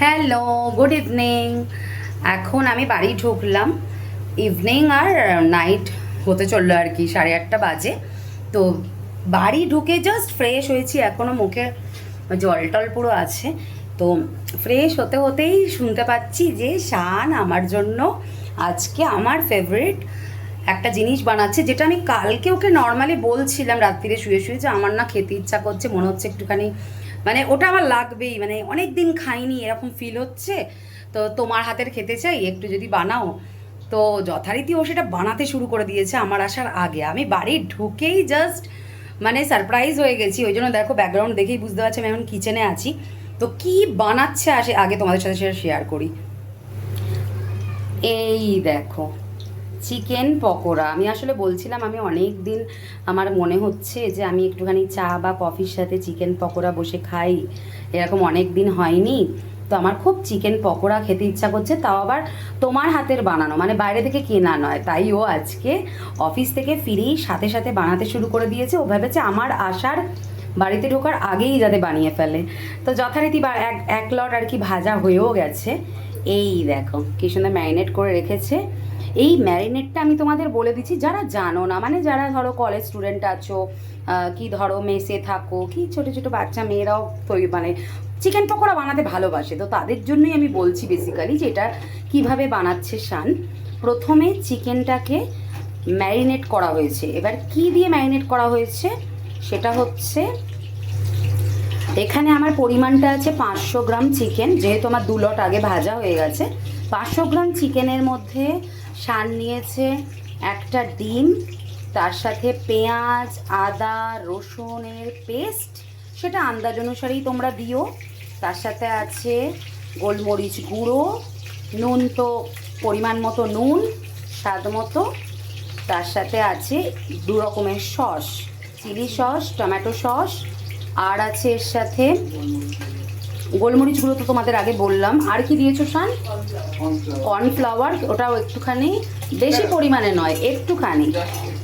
Hello good evening এখন আমি বাড়ি ঢুকলাম। ইভিনিং আর নাইট হতে চলল আর কি, সাড়ে আটটা বাজে। তো বাড়ি ঢুকে জাস্ট ফ্রেশ হয়েছি এখনও মুখে জল টল পুরো আছে। তো ফ্রেশ হতে হতেই শুনতে পাচ্ছি যে শান আমার জন্য আজকে আমার ফেভারিট একটা জিনিস বানাচ্ছে যেটা আমি কালকে ওকে নর্মালি বলছিলাম, রাত্রিরে শুয়ে শুয়ে যে আমার না খেতে ইচ্ছা করছে, মনে হচ্ছে একটুখানি মানে ওটা আমার লাগবেই মানে অনেক দিন খাইনি, এরকম ফিল হচ্ছে। তো তোমার হাতের খেতে চাই, একটু যদি বানাও। তো যথারীতি ও সেটা বানাতে শুরু করে দিয়েছে আমার আসার আগে। আমি বাড়ি ঢুকেই জাস্ট মানে সারপ্রাইজ হয়ে গেছি। ওই জন্য দেখো ব্যাকগ্রাউন্ড দেখেই বুঝতে পারছি আমি এখন কিচেনে আছি। তো কি বানাচ্ছে আসে আগে তোমাদের সাথে সেটা শেয়ার করি। এই দেখো। চিকেন পকোড়া। আমি আসলে বলছিলাম, আমি অনেক দিন আমার মনে হচ্ছে যে আমি একটুখানি চা বা কফির সাথে চিকেন পকোড়া বসে খাই। এরকম অনেক দিন হয়নি। তো আমার খুব চিকেন পকোড়া খেতে ইচ্ছা করছে, তাও আবার তোমার হাতের বানানো। মানে বাইরে থেকে কেনা নয়, তাই ও আজকে অফিস থেকে ফিরেই সাথে সাথে বানাতে শুরু করে দিয়েছে। ও ভেবেছে আমার আসার বাড়িতে ঢোকার আগেই যাতে বানিয়ে ফেলে। তো যথারীতি বা এক এক লট আর কি ভাজা হয়েও গেছে। এই দেখো, কি সুন্দর ম্যারিনেট করে রেখেছে। এই ম্যারিনেটটা আমি তোমাদের বলে দিচ্ছি, যারা জানো না মানে যারা ধরো কলেজ স্টুডেন্ট আছো কি ধরো মেসে থাকো, কি ছোট ছোট বাচ্চা মেয়েরাও তৈরি মানে চিকেন পকোড়া বানাতে ভালোবাসে, তো তাদের জন্যই আমি বলছি বেসিক্যালি যে এটা কীভাবে বানাচ্ছে শান। প্রথমে চিকেনটাকে ম্যারিনেট করা হয়েছে। এবার কি দিয়ে ম্যারিনেট করা হয়েছে? সেটা হচ্ছে, এখানে আমার পরিমাণটা আছে পাঁচশো গ্রাম চিকেন যেহেতু আমার দু লট আগে ভাজা হয়ে গেছে, পাঁচশো গ্রাম চিকেনের মধ্যে সার নিয়েছে, একটা ডিম, তার সাথে পেঁয়াজ, আদা, রসুনের পেস্ট, সেটা আন্দাজ অনুসারেই তোমরা দিও। তার সাথে আছে গোলমরিচ গুঁড়ো, নুন তো পরিমাণ মতো নুন, স্বাদ মতো। তার সাথে আছে দু রকমের sauce, chilli sauce, tomato sauce, আর আছে এর সাথে গোলমরিচ গুঁড়ো তো তোমাদের আগে বললাম। আর কি দিয়েছ, শান? কর্নফ্লাওয়ার, ওটাও একটুখানি। বেশি পরিমাণে নয়, একটুখানি।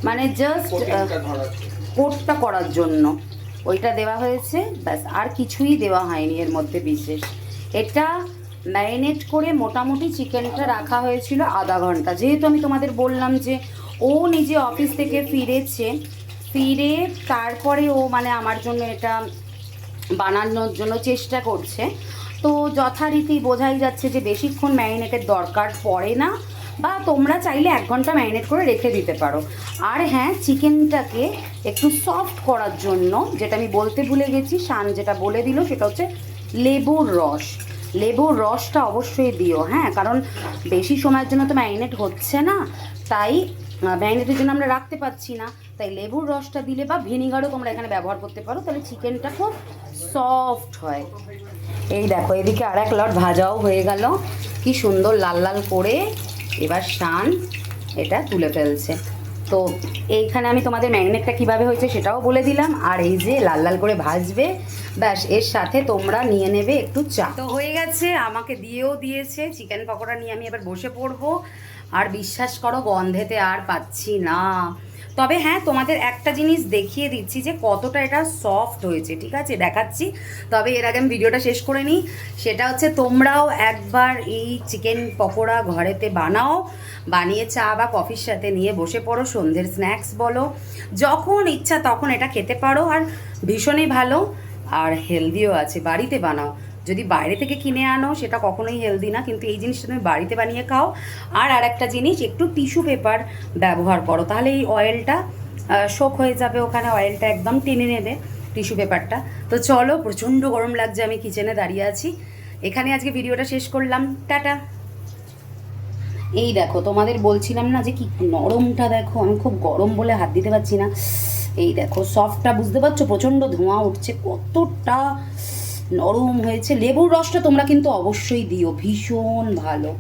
মানে জাস্ট কোটটা করার জন্য। ওইটা দেওয়া হয়েছে, ব্যাস, আর কিছুই দেওয়া হয়নি এর মধ্যে বিশেষ। এটা ম্যারিনেট করে মোটামুটি চিকেনটা রাখা হয়েছিল আধা ঘণ্টা। যেহেতু আমি তোমাদের বললাম যে ও নিজে অফিস থেকে ফিরেছে, ফিরে তারপরে ও মানে আমার জন্য এটা বানানোর জন্য চেষ্টা করছে। তো যথারীতি বোঝাই যাচ্ছে যে বেশিক্ষণ ম্যারিনেটের দরকার পড়ে না, বা তোমরা চাইলে এক ঘণ্টা ম্যারিনেট করে রেখে দিতে পারো। আর হ্যাঁ চিকেনটাকে একটু সফট করার জন্য, যেটা আমি বলতে ভুলে গেছি, শান যেটা বলে দিল, সেটা হচ্ছে লেবুর রস। লেবুর রসটা অবশ্যই দিও হ্যাঁ কারণ বেশি সময়ের জন্য তো ম্যারিনেট হচ্ছে না, তাই ম্যারিনেটের জন্য আমরা রাখতে পাচ্ছি না। তাই লেবুর রসটা দিলে বা ভিনিগারও তোমরা এখানে ব্যবহার করতে পারো, তাহলে চিকেনটা খুব সফট হয়। এই দেখো, এদিকে আর এক লট ভাজাও হয়ে গেল। কি সুন্দর লাল লাল করে এবার শান এটা তুলে ফেলছে। তো এইখানে আমি তোমাদের ম্যাগনেটটা কীভাবে হয়েছে সেটাও বলে দিলাম। আর এই যে লাল লাল করে ভাজবে, ব্যাস, এর সাথে তোমরা নিয়ে নেবে একটু চা। তো হয়ে গেছে, আমাকে দিয়েও দিয়েছে। চিকেন পকোড়া নিয়ে আমি এবার বসে পড়ব। আর বিশ্বাস করো, গন্ধেতে আর পাচ্ছি না। তবে হ্যাঁ তোমাদের একটা জিনিস দেখিয়ে দিচ্ছি যে কতটা এটা সফট হয়েছে, ঠিক আছে? দেখাচ্ছি। তবে এর আগে আমি ভিডিওটা শেষ করে নিই। সেটা হচ্ছে তোমরাও একবার এই চিকেন পকোড়া ঘরেতে বানাও, বানিয়ে চা বা কফির সাথে নিয়ে বসে পড়ো, সন্ধ্যের স্ন্যাক্স বলো, যখন ইচ্ছা তখন এটা খেতে পারো। আর ভীষণই ভালো, আর হেলদিও আছে, বাড়িতে বানাও। যদি বাইরে থেকে কিনে আনো, সেটা কখনোই হেলদি না, কিন্তু এই জিনিসটা তুমি বাড়িতে বানিয়ে খাও। আর আর একটা জিনিস, একটু টিস্যু পেপার ব্যবহার করো, তাহলে এই অয়েলটা শোক হয়ে যাবে ওখানে অয়েলটা একদম টেনে নেবে টিস্যু পেপারটা তো চলো, প্রচণ্ড গরম লাগছে, আমি কিচেনে দাঁড়িয়ে আছি। এখানে আজকে ভিডিওটা শেষ করলাম। টাটা। এই দেখো, তোমাদের বলছিলাম না যে কি নরমটা দেখো, আমি খুব গরম বলে হাত দিতে পারছি না। এই দেখো সফটটা বুঝতে পারছ? প্রচণ্ড ধোঁয়া উঠছে, কতটা নরম হয়েছে। লেবুর রসটা তোমরা কিন্তু অবশ্যই দিও। ভীষণ ভালো।